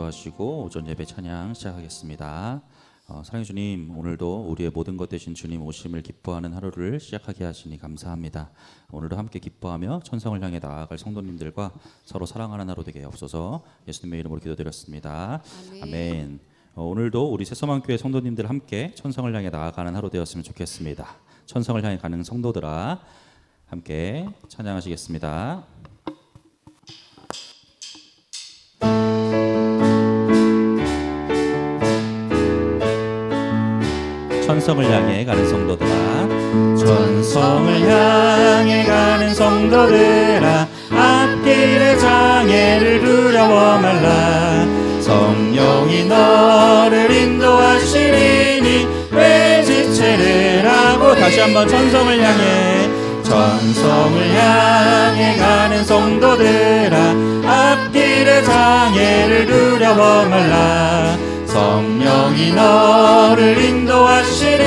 기도하시고 오전 예배 찬양 시작하겠습니다. 어, 사랑해 주님, 오늘도 우리의 모든 것 되신 주님 오심을 기뻐하는 하루를 시작하게 하시니 감사합니다. 오늘도 함께 기뻐하며 천성을 향해 나아갈 성도님들과 서로 사랑하는 하루 되게 없어서 예수님의 이름으로 기도드렸습니다. 아멘. 아멘. 어, 오늘도 우리 새소망교회 성도님들 함께 천성을 향해 나아가는 하루 되었으면 좋겠습니다. 천성을 향해 가는 성도들아 함께 찬양하시겠습니다. 천성을 향해 가는 성도들아. 천성을 향해 가는 성도들아 앞길의 장애를 두려워 말라. 성령이 너를 인도하시리니 왜 지체를 하고 다시 한번 천성을 향해. 천성을 향해 가는 성도들아 앞길의 장애를 두려워 말라. 성령이 너를 인도하시리니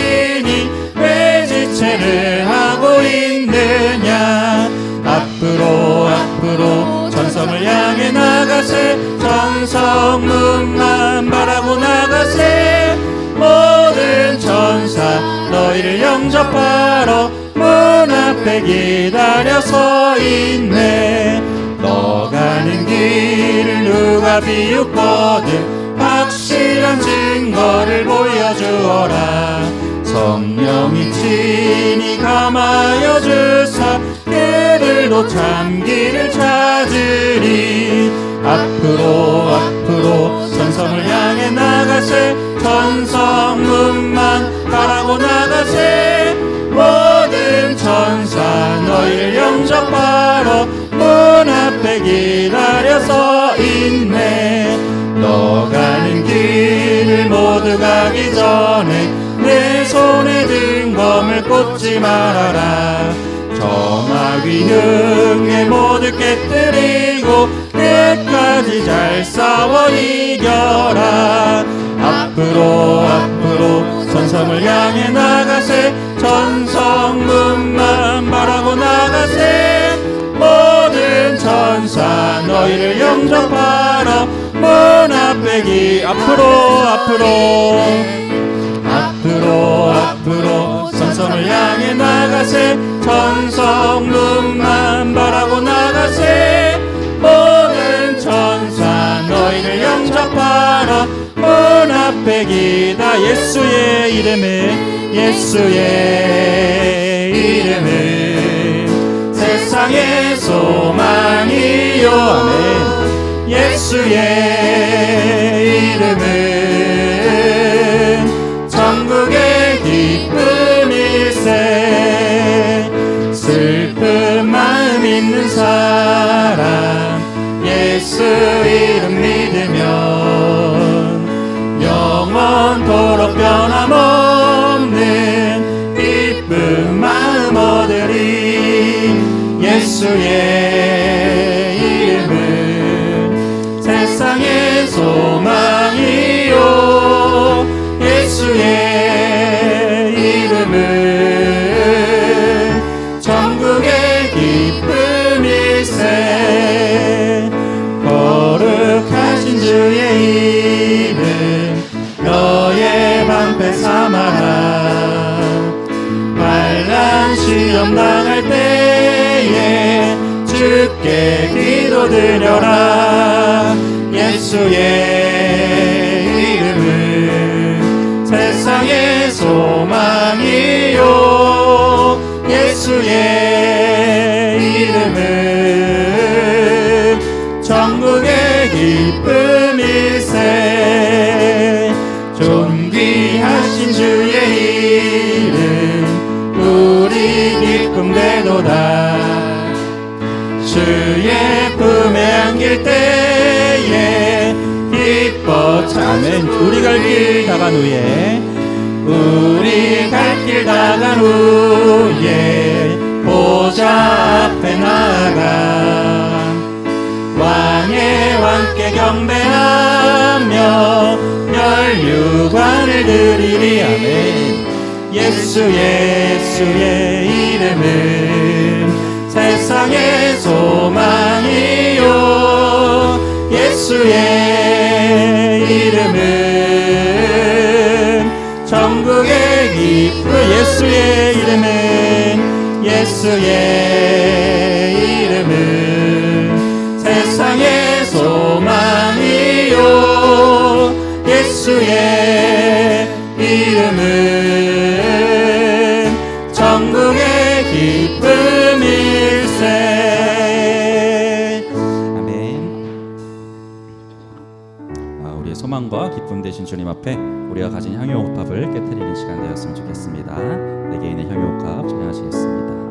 왜 지체를 하고 있느냐? 앞으로 앞으로 천성을 향해 나가세. 천성문만 바라고 나가세. 모든 천사 너희를 영접하러 문 앞에 기다려 서 있네. 너 가는 길을 누가 비웃거든? 확실한 증거를 보여주어라 성령이 친히 감하여 주사 그들도 참기를 찾으리. 앞으로 앞으로 천성을 향해 나가세. 천성문만 바라고 나가세. 모든 천사 너희를 영접하러 문 앞에 기다려서 있네. 너 가는 길을 모두 가기 전에 내 손에 든 검을 꽂지 말아라. 저마귀 흥에 모두 깨뜨리고 끝까지 잘 싸워 이겨라. 앞으로 앞으로 천성을 향해 나가세. 천성문만 바라고 나가세. 모든 천사 너희를 영접하러 문 앞에 기 앞으로 앞으로 앞으로 앞으로 천성을 향해 나가세. 천성문만 바라고 나가세. 모든 천사 너희를 영접하러 문 앞에 기다 예수의 이름에 예수의 이름은 세상의 소망이요 아멘 예수의 천국의 기쁨일세. 슬픈 마음 있는 사람 예수 이름 믿으면 영원토록 변함없는 기쁜 마음 얻으리. 예수의 기도 드려라. 예수의 이름은 세상의 소망이요. 예수의 이름은 차면 우리 갈 길 다간 후에. 우리 갈 길 다간 후에 보좌 앞에 나가. 왕의 왕께 경배하며 멸류관을 드리리. 아멘. 예수의 예수의 이름은 전국의 기쁨 예수의 이름은 예수의 이름은 세상의 소망이요. 예수의 이름은 소망과 기쁨 되신 주님 앞에 우리가 가진 향유옥합을 깨뜨리는 시간 되었으면 좋겠습니다. 네 개인의 향유옥합 진행하시겠습니다.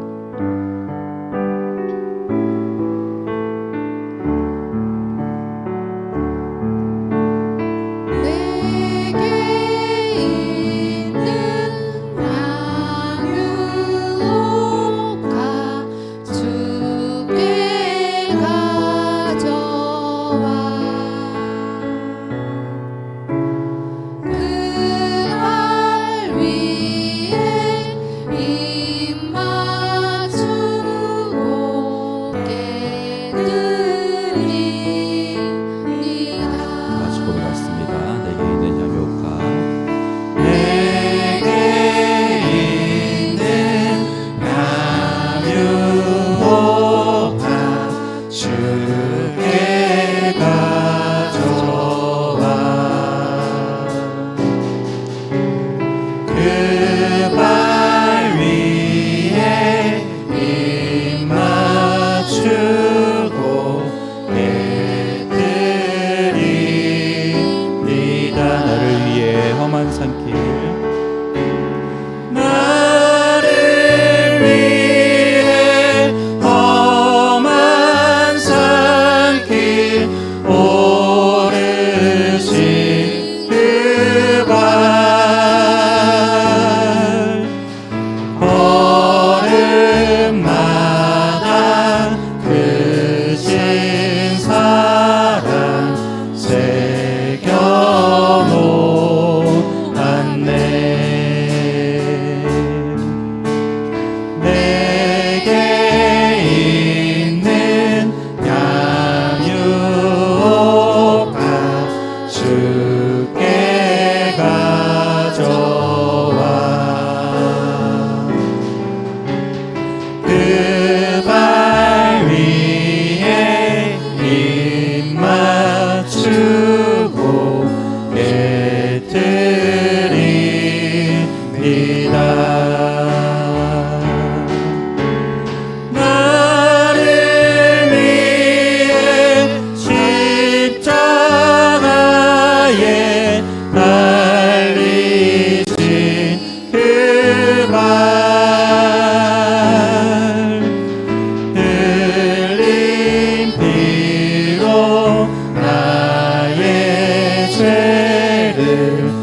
live.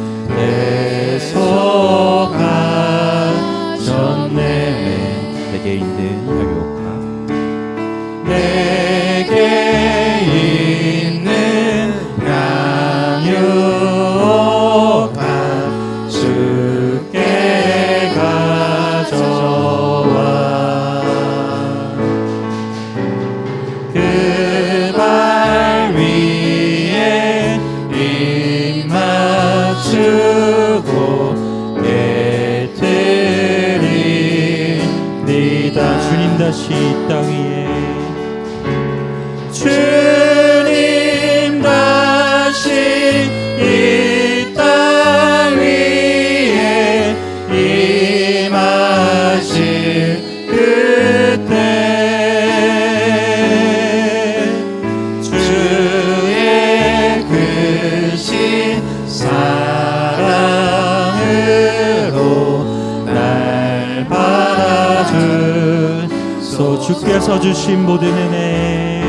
주신 모든 은혜.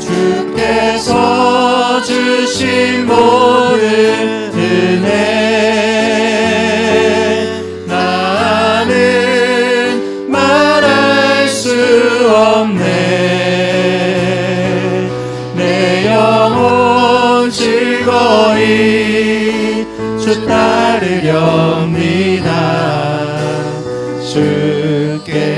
주께서 주신 모든 은혜. 나는 말할 수 없네. 내 영혼 즐거이 주 따르렵니다. 주께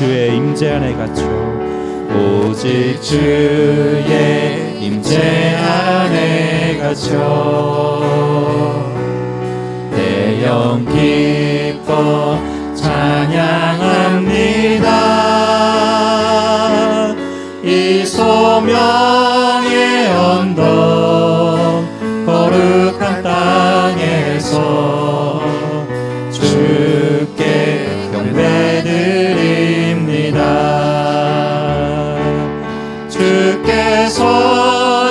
주의 임재 안에 갇혀 오직 주의 임재 안에 갇혀 내 영 기뻐 찬양합니다. 이 소명의 언덕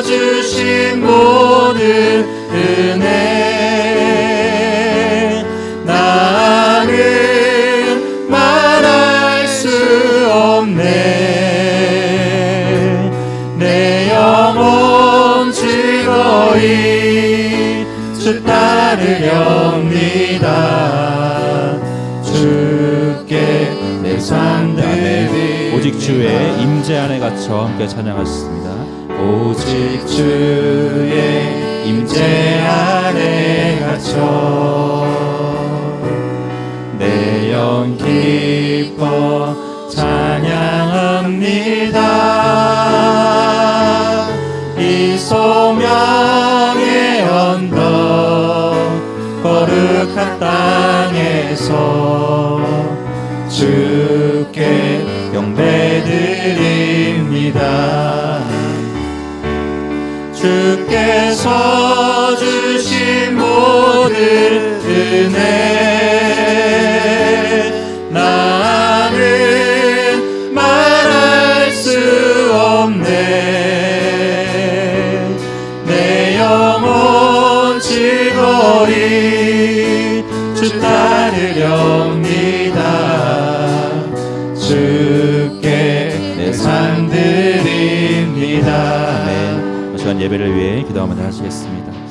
주신 모든 은혜. 나는 말할 수 없네. 내 영혼 즐거이 주 따르렵니다. 주께 내 삶들이 오직 주의 임재 안에 갇혀 함께 찬양하셨습니다 오직 주의 임재 안에 갇혀 내 영 기뻐 찬양합니다. 이 소명의 언덕 거룩한 땅에서 주신 모든 은혜 기도하며 하시겠습니다